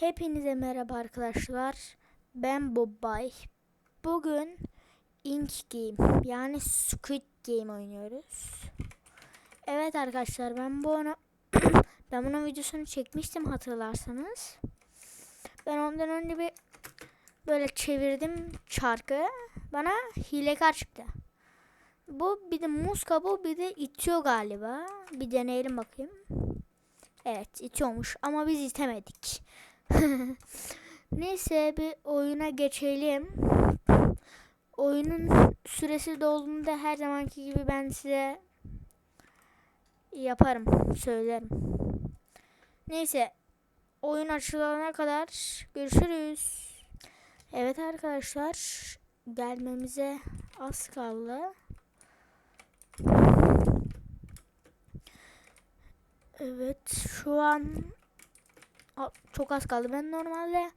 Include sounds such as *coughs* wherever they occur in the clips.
Hepinize merhaba arkadaşlar. Ben Bobbay. Bugün Ink Game yani Squid Game oynuyoruz. Evet arkadaşlar ben bu onu *clears throat* ben bunun videosunu çekmiştim hatırlarsanız. Ben ondan önce bir böyle çevirdim çarkı. Bana hilekar çıktı. Bu bir de muz kabuğu bir de itiyor galiba. Bir deneyelim bakayım. Evet itiyormuş ama biz itemedik. *laughs* Neyse bir oyuna geçelim. Oyunun süresi dolduğunda her zamanki gibi ben size yaparım, söylerim. Neyse oyun açılana kadar görüşürüz. Evet arkadaşlar gelmemize az kaldı. Evet şu an çok az kaldı. Ben normalde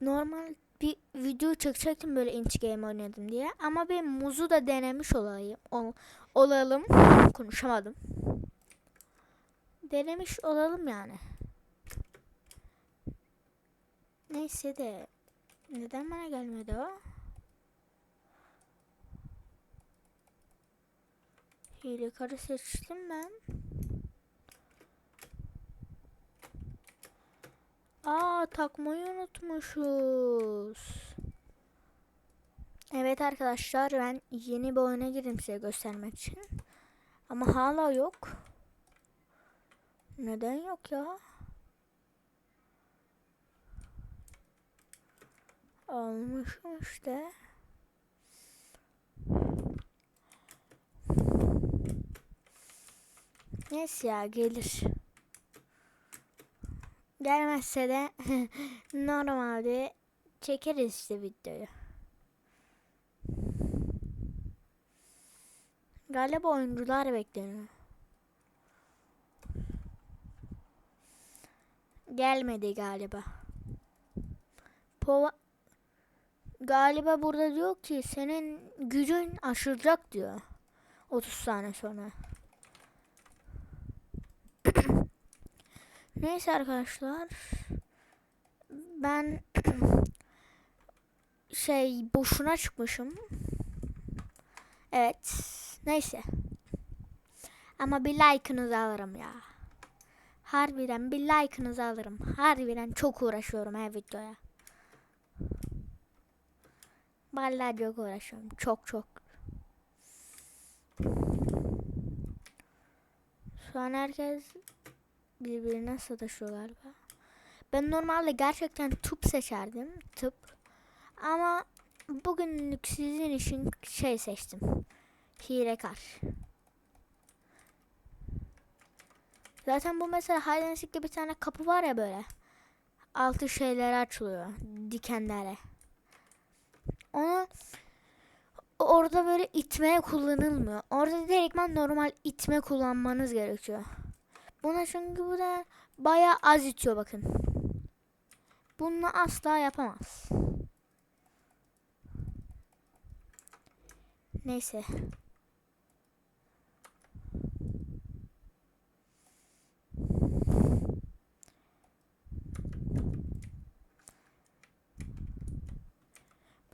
normal bir video çekecektim böyle inch game oynadım diye. Ama bir muzu da denemiş olayım. Ol, olalım. Konuşamadım. Denemiş olalım yani. Neyse de neden bana gelmedi o? Hilekarı seçtim ben. Aa takmayı unutmuşuz. Evet arkadaşlar ben yeni bir oyuna girdim size göstermek için. Ama hala yok. Neden yok ya? Almışım işte. Neyse ya gelir. Gelmezse de *laughs* normalde çekeriz işte videoyu. Galiba oyuncular bekleniyor. Gelmedi galiba. Pova galiba burada diyor ki senin gücün aşılacak diyor. 30 saniye sonra. *clears throat* Neyse arkadaşlar. Ben *clears throat* şey boşuna çıkmışım. Evet. Neyse. Ama bir like'ınızı alırım ya. Harbiden bir like'ınızı alırım. Harbiden çok uğraşıyorum her videoya. Vallahi çok uğraşıyorum. Çok çok. Şu an herkes birbirine sataşıyor galiba. Ben normalde gerçekten tıp seçerdim. Tıp. Ama bugünlük sizin için şey seçtim. Hilekar. Zaten bu mesela Hide bir tane kapı var ya böyle. Altı şeyler açılıyor. Dikenlere. Onu orada böyle itmeye kullanılmıyor. Orada direktman normal itme kullanmanız gerekiyor. Buna çünkü bu da bayağı az itiyor bakın. Bunu asla yapamaz. Neyse.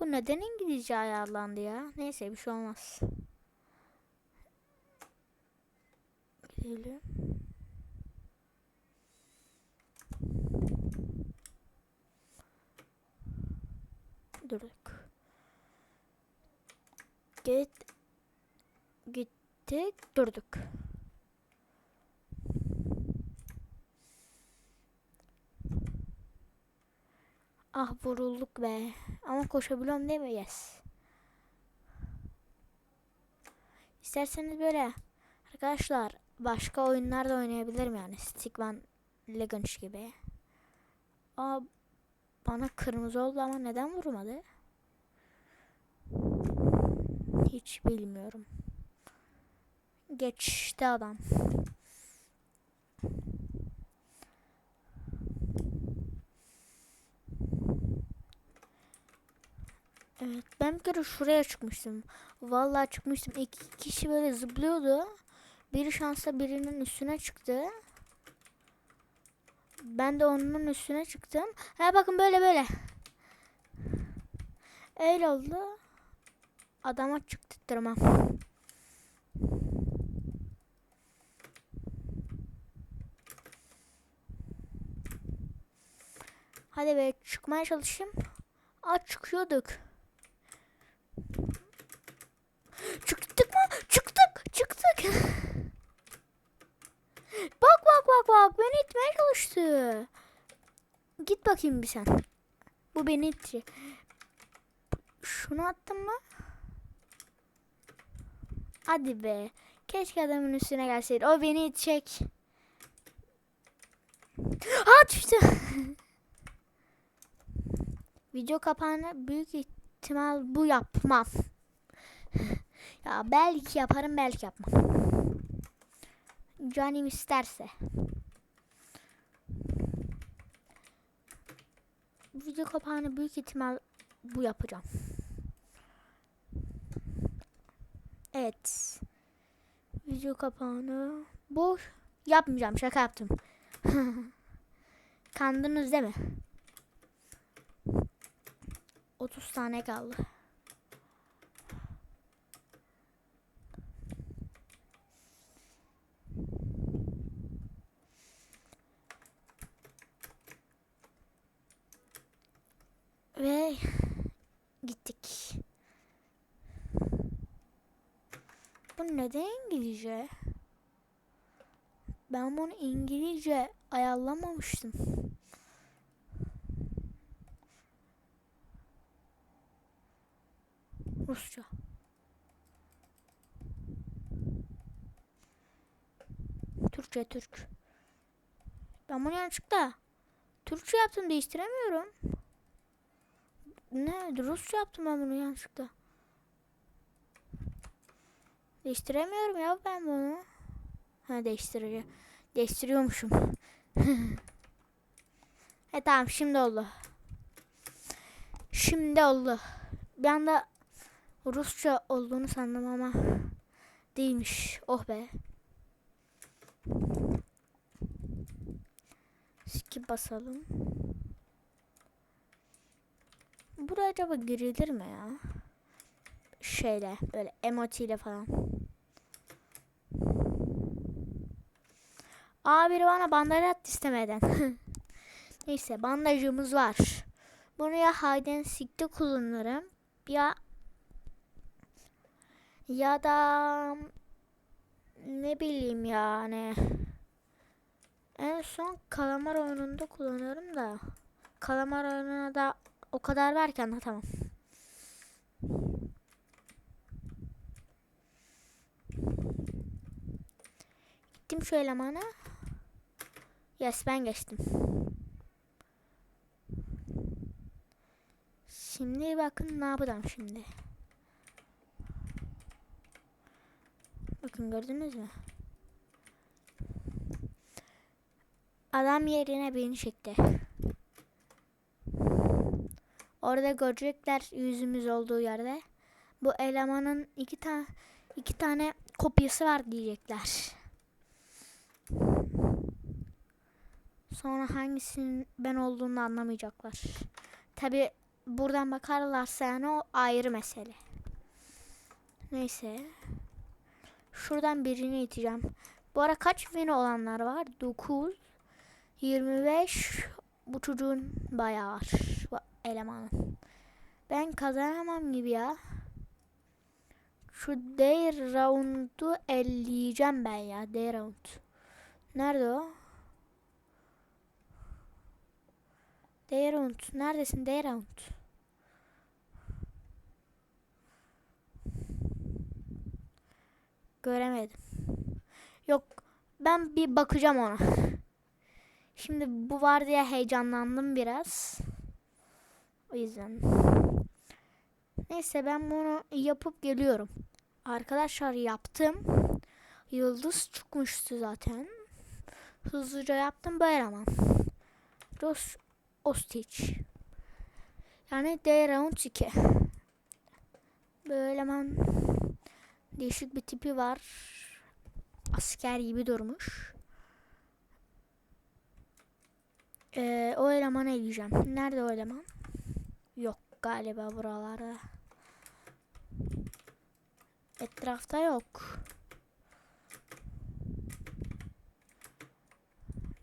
Bu neden İngilizce ayarlandı ya? Neyse bir şey olmaz. Gidelim. Durduk. Git. Gittik. Durduk. Ah vurulduk be. Ama koşabiliyorum değil mi? Yes. İsterseniz böyle arkadaşlar başka oyunlar da oynayabilirim yani. Stickman Legends gibi. Aa bana kırmızı oldu ama neden vurmadı? Hiç bilmiyorum. Geçti adam. Evet ben bir kere şuraya çıkmıştım. Vallahi çıkmıştım. İki kişi böyle zıplıyordu. Biri şansa birinin üstüne çıktı. Ben de onun üstüne çıktım. Ha bakın böyle böyle. Öyle oldu. Adama çıktırtmam. Hadi be çıkmaya çalışayım. Aa çıkıyorduk. Çıktık mı? Çıktık. Çıktık. bak bak bak bak. Beni itmeye çalıştı. Git bakayım bir sen. Bu beni itti. Şunu attım mı? Hadi be. Keşke adamın üstüne gelseydi. O beni itecek. Ha düştü. *laughs* Video kapağını büyük ihtimal bu yapmam. ya belki yaparım belki yapmam. Canım isterse. Video kapağını büyük ihtimal bu yapacağım. Evet. Video kapağını bu yapmayacağım şaka yaptım. *laughs* Kandınız değil mi? 30 tane kaldı. Ve gittik. Bu neden İngilizce? Ben bunu İngilizce ayarlamamıştım. Rusça. Türkçe Türk. Ben bunu yanlışlıkla Türkçe yaptım değiştiremiyorum. Ne? Rusça yaptım ben bunu yanlışlıkla. Değiştiremiyorum ya ben bunu. Ha değiştiriyor. Değiştiriyormuşum. *laughs* e tamam şimdi oldu. Şimdi oldu. Bir anda Rusça olduğunu sandım ama değilmiş. Oh be. Skip basalım. Buraya acaba girilir mi ya? Şeyle böyle emotiyle falan. Aa bana bandaj attı istemeden. *laughs* Neyse bandajımız var. Bunu ya hide and seek'te kullanırım. Ya ya da ne bileyim yani. En son kalamar oyununda kullanıyorum da. Kalamar oyununa da o kadar verken ha tamam. Gittim şu elemana. Yes ben geçtim. Şimdi bakın ne yapacağım şimdi. Bakın gördünüz mü? Adam yerine beni çekti. Orada görecekler yüzümüz olduğu yerde. Bu elemanın iki tane iki tane kopyası var diyecekler. Sonra hangisinin ben olduğunu anlamayacaklar. Tabi buradan bakarlarsa yani o ayrı mesele. Neyse. Şuradan birini iteceğim. Bu ara kaç win olanlar var? 9 25 bu çocuğun bayağı var. Bu elemanın. Ben kazanamam gibi ya. Şu day round'u elleyeceğim ben ya. Day round. Nerede o? Day round. Neredesin day round? Göremedim. Yok ben bir bakacağım ona. Şimdi bu var diye heyecanlandım biraz. O yüzden. Neyse ben bunu yapıp geliyorum. Arkadaşlar yaptım. Yıldız çıkmıştı zaten. Hızlıca yaptım böyle ama. Ross Ostich. Yani D round 2. Böyle hemen değişik bir tipi var. Asker gibi durmuş. Ee, o elemanı eleyeceğim. Nerede o eleman? Yok galiba buralarda. Etrafta yok.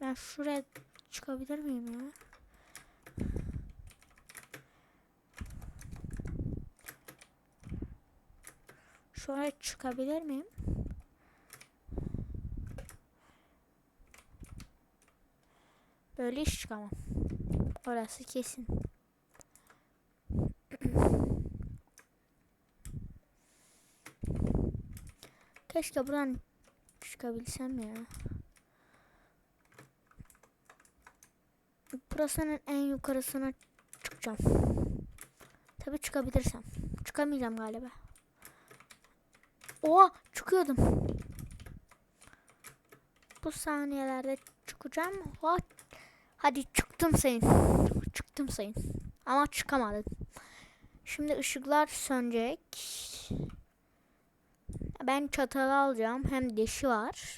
Ben şuraya çıkabilir miyim ya? Şuraya çıkabilir miyim? Böyle iş çıkamam. Orası kesin. Keşke buradan çıkabilsem ya. Burasının en yukarısına çıkacağım. Tabii çıkabilirsem. Çıkamayacağım galiba. Oha çıkıyordum. Bu saniyelerde çıkacağım. Oha. Hadi çıktım sayın. Çıktım sayın. Ama çıkamadım. Şimdi ışıklar sönecek. Ben çatalı alacağım. Hem deşi var.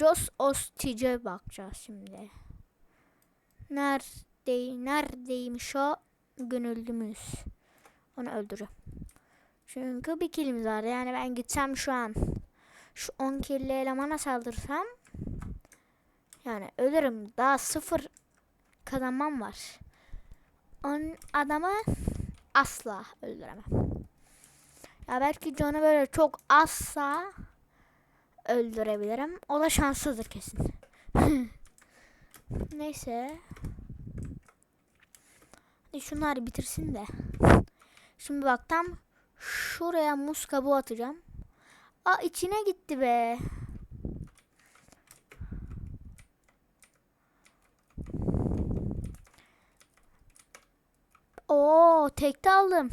Jos Ostice bakacağız şimdi. Nerede, neredeymiş o gönüllümüz? Onu öldüreceğim. Çünkü bir kilimiz var. Yani ben gitsem şu an şu 10 killi elemana saldırsam yani ölürüm. Daha sıfır kazanmam var. On adamı asla öldüremem. Ya belki canı böyle çok azsa öldürebilirim. O da şanssızdır kesin. *laughs* Neyse. Hadi şunları bitirsin de. Şimdi bak tam şuraya muz kabuğu atacağım. Aa içine gitti be. Oo tekte aldım.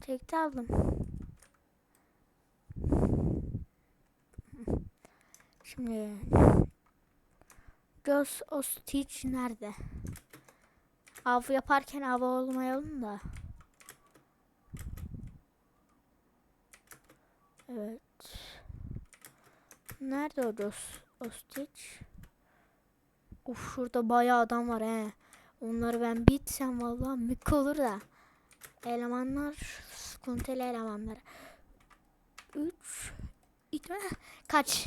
Tekte aldım. Şimdi Jos Ostich nerede? Av yaparken av olmayalım da. Evet. Nerede o Jos Ostich? Uf şurada bayağı adam var he. Onları ben bitsem vallahi mük olur da. Elemanlar sıkıntılı elemanlar. 3 itme kaç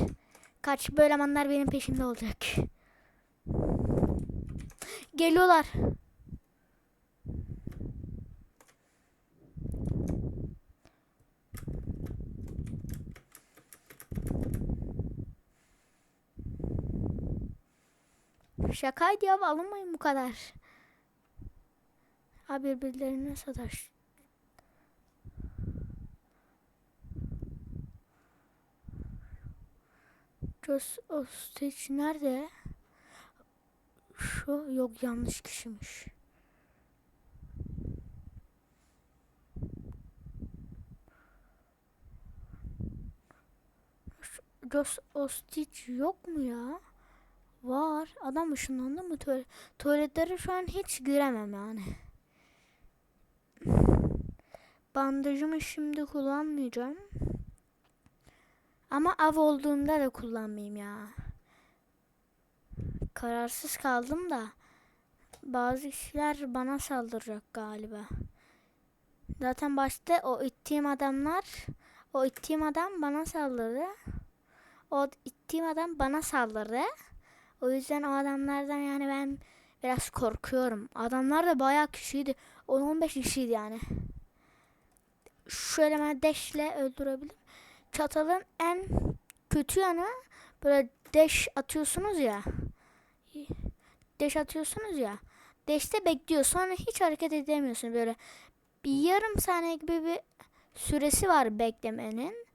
kaç bu elemanlar benim peşimde olacak. Geliyorlar. Şakaydı ya alınmayın bu kadar. Ha birbirlerine sataş. Jos Ostich nerede? Şu yok yanlış kişiymiş. Şu Jos Ostich yok mu ya? Var. Adam ışınlandı mı? Tuvalet, tuvaletleri şu an hiç giremem yani. Bandajımı şimdi kullanmayacağım. Ama av olduğunda da kullanmayayım ya. Kararsız kaldım da. Bazı kişiler bana saldıracak galiba. Zaten başta o ittiğim adamlar, o ittiğim adam bana saldırdı. O ittiğim adam bana saldırdı. O yüzden o adamlardan yani ben biraz korkuyorum. Adamlar da bayağı kişiydi. 10-15 kişiydi yani. Şöyle ben deşle öldürebilirim. Çatalın en kötü yanı böyle deş atıyorsunuz ya. Deş atıyorsunuz ya. Deşte bekliyor. Sonra hiç hareket edemiyorsun. Böyle bir yarım saniye gibi bir süresi var beklemenin.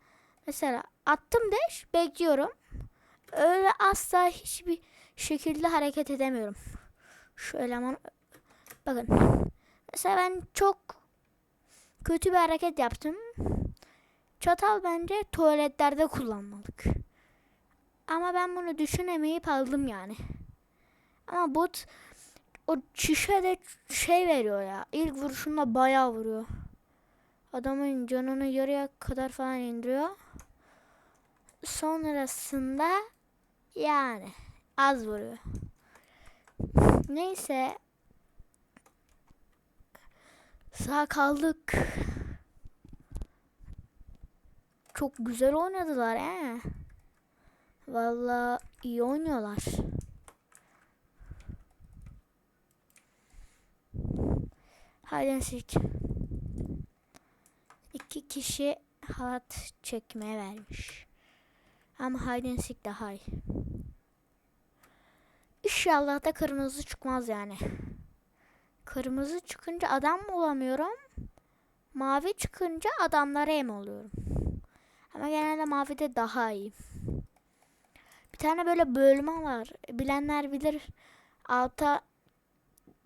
Mesela attım deş bekliyorum. Öyle asla hiçbir şekilde hareket edemiyorum. Şu eleman bakın. Mesela ben çok kötü bir hareket yaptım. Çatal bence tuvaletlerde kullanmalık. Ama ben bunu düşünemeyip aldım yani. Ama bot o şişe de şey veriyor ya. İlk vuruşunda bayağı vuruyor. Adamın canını yarıya kadar falan indiriyor. Sonrasında Yani az vuruyor. Neyse. Sağ kaldık. Çok güzel oynadılar he. Vallahi iyi oynuyorlar. Hadi seç. İki kişi hat çekmeye vermiş. Ama hide seek daha iyi. İnşallah da kırmızı çıkmaz yani. Kırmızı çıkınca adam olamıyorum. Mavi çıkınca adamlara em oluyorum. Ama genelde mavide daha iyi. Bir tane böyle bölme var. Bilenler bilir. Alta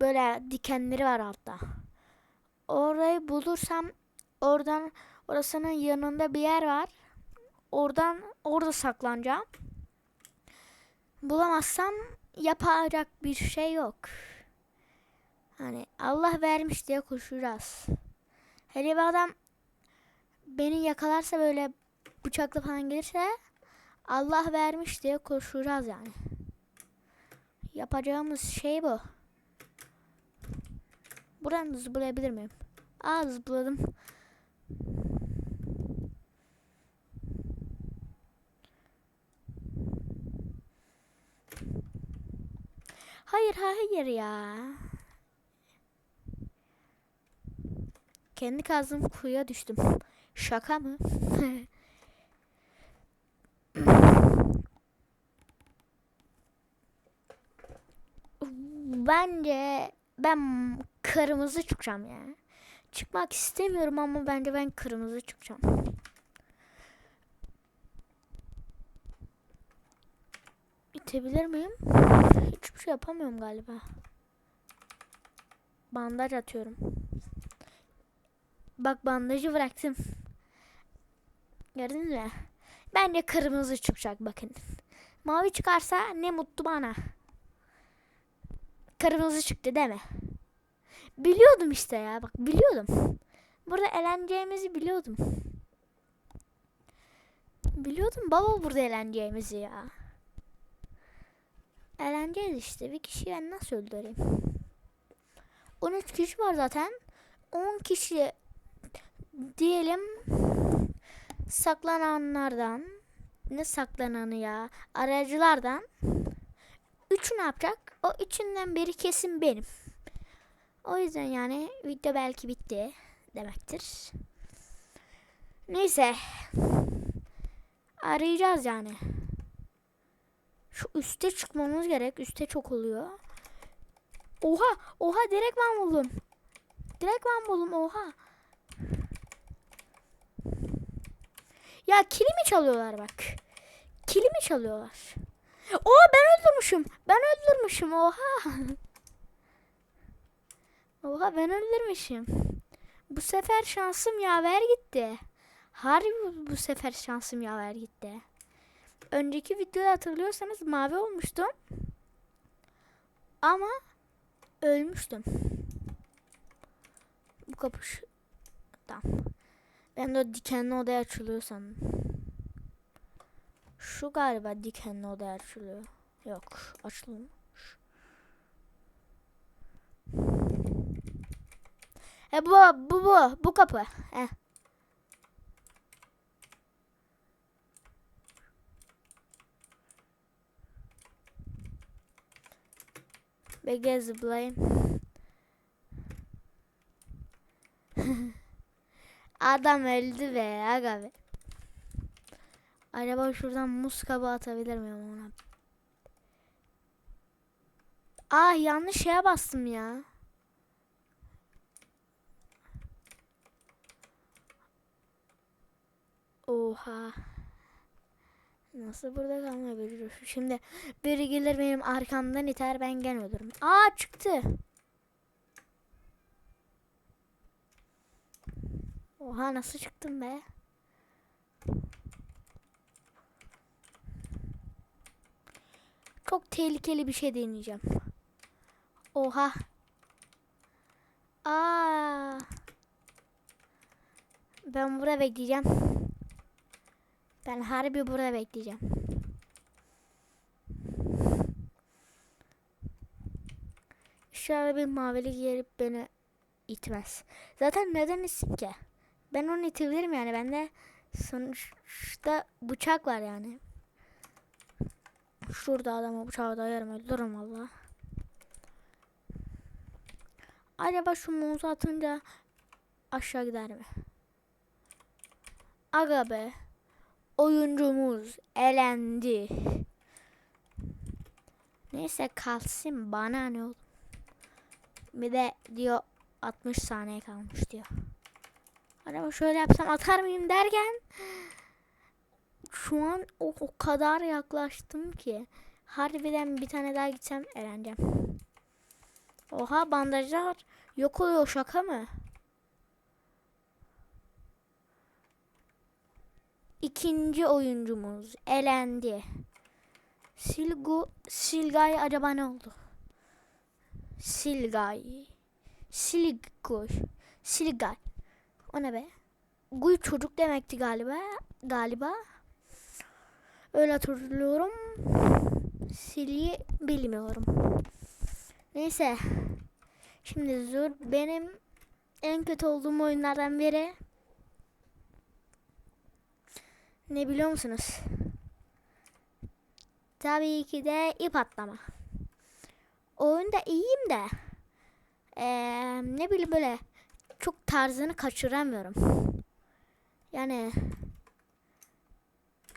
böyle dikenleri var altta. Orayı bulursam oradan orasının yanında bir yer var. Oradan orada saklanacağım. Bulamazsam yapacak bir şey yok. Hani Allah vermiş diye koşacağız. Hele bir adam beni yakalarsa böyle bıçakla falan gelirse Allah vermiş diye koşacağız yani. Yapacağımız şey bu. Buradan zıplayabilir miyim? Aa zıpladım. Hayır hayır ya. Kendi kazdığım kuyuya düştüm. Şaka mı? *laughs* Bence ben kırmızı çıkacağım ya. Çıkmak istemiyorum ama bence ben kırmızı çıkacağım. İtebilir miyim? Hiçbir şey yapamıyorum galiba. Bandaj atıyorum. Bak bandajı bıraktım. Gördünüz mü? Bence kırmızı çıkacak bakın. Mavi çıkarsa ne mutlu bana. Kırmızı çıktı değil mi? Biliyordum işte ya bak biliyordum. Burada eğleneceğimizi biliyordum. Biliyordum baba burada eğleneceğimizi ya. Eğleneceğiz işte. Bir kişiyi ben nasıl öldüreyim? 13 kişi var zaten. 10 kişi diyelim saklananlardan ne saklananı ya aracılardan üçü ne yapacak? O üçünden biri kesin benim. O yüzden yani video belki bitti demektir. Neyse. Arayacağız yani. Şu üste çıkmamız gerek. Üste çok oluyor. Oha! Oha direkt ben buldum. Direkt ben buldum. Oha. Ya kilimi çalıyorlar bak. Kilimi çalıyorlar. Oo ben öldürmüşüm. Ben öldürmüşüm. Oha. *laughs* Oha ben öldürmüşüm. Bu sefer şansım yaver gitti. Harbi bu, sefer şansım yaver gitti. Önceki videoda hatırlıyorsanız mavi olmuştum. Ama ölmüştüm. Bu kapış. Tamam. Ben de o dikenli odaya açılıyor sandım. Şu galiba dikenli odaya açılıyor. Yok açılmıyor. E bu bu bu bu kapı. He. Bekle zıplayayım. *laughs* Adam öldü be aga be. Acaba şuradan muz kabı atabilir miyim ona? Ah yanlış şeye bastım ya. Oha. Nasıl burada kalmayabilir? Şimdi biri gelir benim arkamdan iter ben gene ölürüm. Aa çıktı. Oha nasıl çıktım be? Çok tehlikeli bir şey deneyeceğim. Oha. Aa. Ben burada bekleyeceğim. Ben harbi burada bekleyeceğim. Şöyle bir mavili gelip beni itmez. Zaten neden itsin ki? Ben onu itebilirim yani. Bende sonuçta bıçak var yani. Şurada adama bıçağı dayarım öldürürüm valla. Acaba şu muzu atınca aşağı gider mi? Aga be. Oyuncumuz elendi. Neyse kalsın bana ne olur. Bir de diyor 60 saniye kalmış diyor. Acaba şöyle yapsam atar mıyım derken şu an o, o kadar yaklaştım ki harbiden bir tane daha gitsem eğleneceğim. Oha bandajlar yok oluyor şaka mı? İkinci oyuncumuz elendi. Silgu Silgay acaba ne oldu? Silgay. Silguy. Silgay. O ne be? Guy çocuk demekti galiba. Galiba. Öyle hatırlıyorum. Sil'i bilmiyorum. Neyse. Şimdi zor benim en kötü olduğum oyunlardan biri. Ne biliyor musunuz? Tabii ki de ip atlama. Oyunda iyiyim de eee, ne bileyim böyle çok tarzını kaçıramıyorum. Yani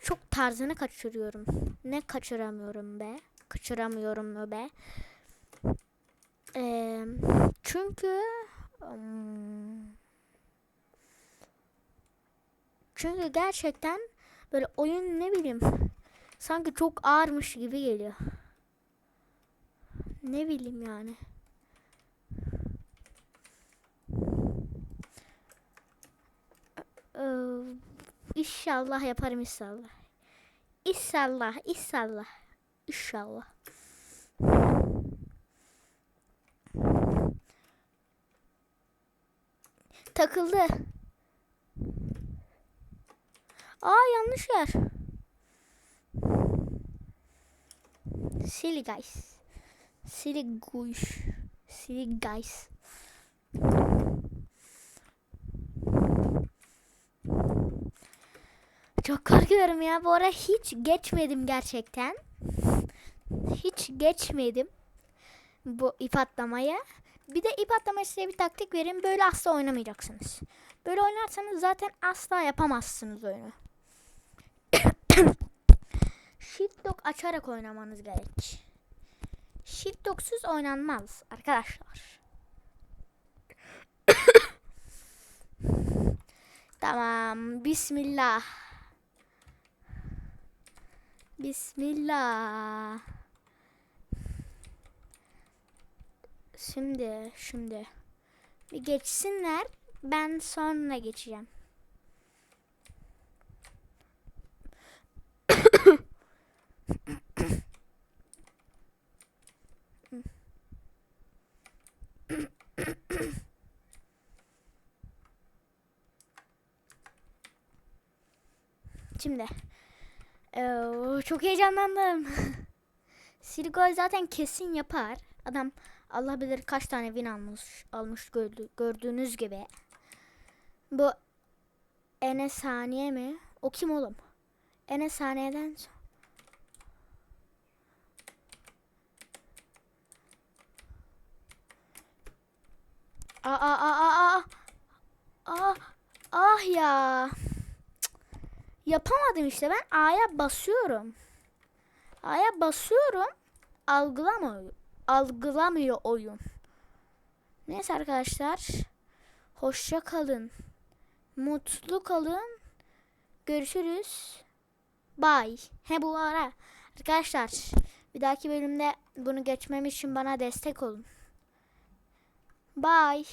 çok tarzını kaçırıyorum. Ne kaçıramıyorum be? Kaçıramıyorum be? Eee, çünkü hmm, çünkü gerçekten böyle oyun ne bileyim sanki çok ağırmış gibi geliyor. Ne bileyim yani. Ee, İnşallah yaparım inşallah. İnşallah, inşallah. İnşallah. Takıldı. Aa yanlış yer. Silly guys. Silly guys. Silly guys. Çok korkuyorum ya. Bu ara hiç geçmedim gerçekten. Hiç geçmedim. Bu ip atlamaya. Bir de ip atlamaya size bir taktik vereyim. Böyle asla oynamayacaksınız. Böyle oynarsanız zaten asla yapamazsınız oyunu. Shift lock açarak oynamanız gerek. Shift locksuz oynanmaz arkadaşlar. *coughs* tamam. Bismillah. Bismillah. Şimdi, şimdi. Bir geçsinler. Ben sonra geçeceğim. Şimdi. Ee, çok heyecanlandım. *laughs* Sirgol zaten kesin yapar. Adam Allah bilir kaç tane win almış, almış gördü, gördüğünüz gibi. Bu Enes Saniye mi? O kim oğlum? Enes Saniye'den so- Aa, aa, aa, aa, aa, ah ya. Cık. Yapamadım işte ben A'ya basıyorum. A'ya basıyorum. Algılamıyor. Algılamıyor oyun. Neyse arkadaşlar. Hoşça kalın. Mutlu kalın. Görüşürüz. Bye. He bu ara. Arkadaşlar bir dahaki bölümde bunu geçmem için bana destek olun. Bye.